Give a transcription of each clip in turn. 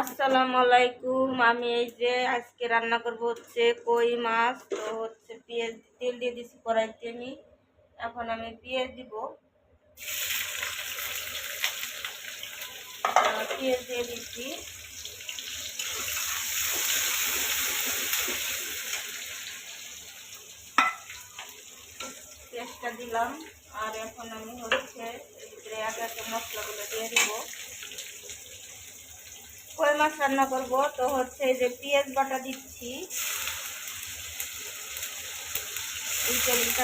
আসসালামু আলাইকুম আমি এই যে আজকে রান্না করব হচ্ছে কই মাছ, তো হচ্ছে পেঁয়াজ তেল দিয়ে দিছি কড়াইতে আমি। এখন আমি পেঁয়াজ দিব। পেঁয়াজ দিয়ে দিচ্ছি পেঁয়াজটা দিলাম। আর এখন আমি হচ্ছে এক একটা মশলাগুলো দিয়ে দিব। কই মাছ রান্না করব, তো হচ্ছে যে পেঁয়াজ বাটা দিচ্ছি।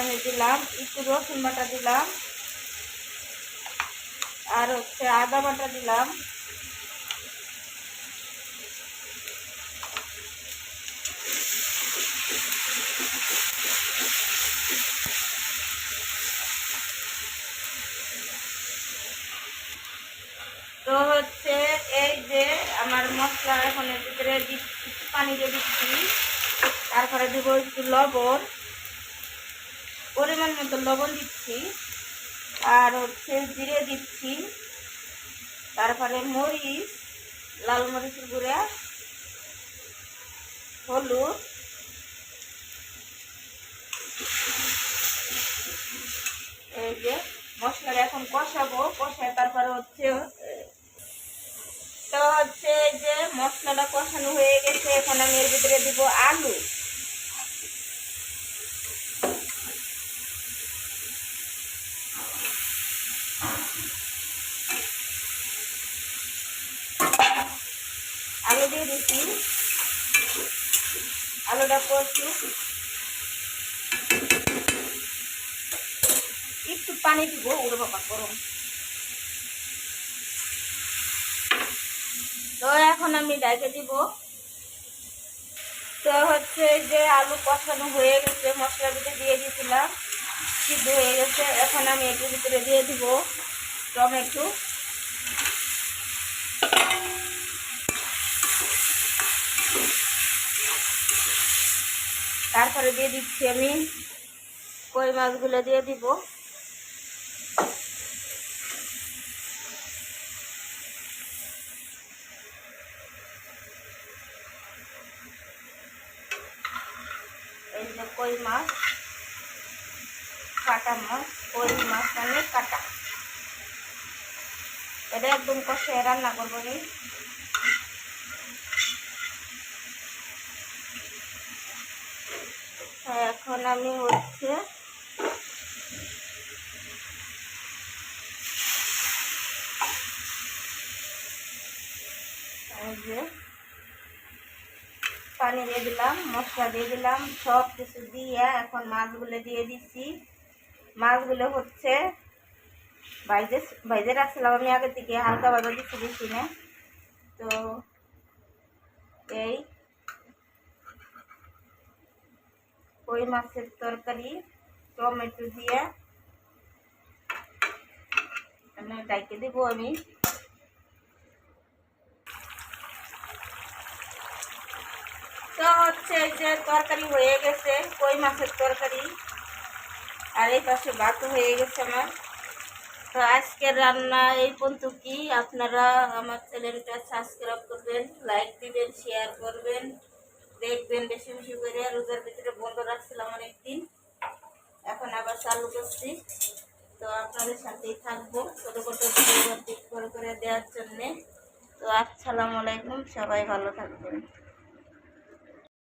আমি দিলাম, একটু রসুন বাটা দিলাম, আর হচ্ছে আদা বাটা দিলাম। তো হচ্ছে আমার মশলা এখন এর ভিতরে পানি দিয়ে দিচ্ছি তারপরে দেবো একটু লবণ। পরিমাণ মতো লবণ দিচ্ছি। আর হচ্ছে জিরে দিচ্ছি। তারপরে মরিচ, লাল মরিচের গুঁড়া, হলুদ। এই যে মশলাটা এখন কষাবো, কষায় তারপরে হচ্ছে তো হচ্ছে যে মশলাটা কষানো হয়ে গেছে, এখন আমি এর ভিতরে দিব আলু। আলু দিয়ে দিচ্ছি আলুটা কষু। একটু পানি দিব, ওরে বাবা, গরম। তো এখন আমি ডাকে দিব। তো হচ্ছে যে আলু কষানো হয়ে গেছে মশলা ভিতরে দিয়ে দিয়েছিলাম সিদ্ধ হয়ে গেছে। এখন আমি এটার ভিতরে দিয়ে দিব টমেটো। তারপরে দিয়ে দিচ্ছি আমি কই মাছগুলো দিয়ে দিব। যে কই মাছ? কাটা মাছ, কই মাছ মানে কাটা। এটা একদম কষে রান্না করব এখন আমি হচ্ছে যে পানি দিয়ে দিলাম, মশলা দিয়ে দিলাম, সব কিছু দিয়ে এখন মাছগুলো দিয়ে দিচ্ছি মাছগুলো হচ্ছে ভাইজে ভাইজে রাখছিলাম আমি আগে থেকে, হালকা ভাবে দিচ্ছি বেশি না। তো এই কই মাছের তরকারি, টমেটো দিয়ে। আমি ডাইকে দেবো আমি। হচ্ছে যে তরকারি হয়ে গেছে, কই মাছের তরকারি? আর এই পাশে ভাত হয়ে গেছে আমার। তো আজকের রান্না এই পর্যন্ত কি? আপনারা আমার চ্যানেলটা সাবস্ক্রাইব করবেন লাইক দিবেন শেয়ার করবেন। দেখবেন বেশি বেশি করে। রোজার ভিতরে বন্ধ রাখছিলাম অনেকদিন। এখন আবার চালু করছি। তো আপনাদের সাথেই থাকব ছোটো ছোটো ভিডিও করে করে দেওয়ার জন্যে। তো আসসালামু আলাইকুম, সবাই ভালো থাকবেন।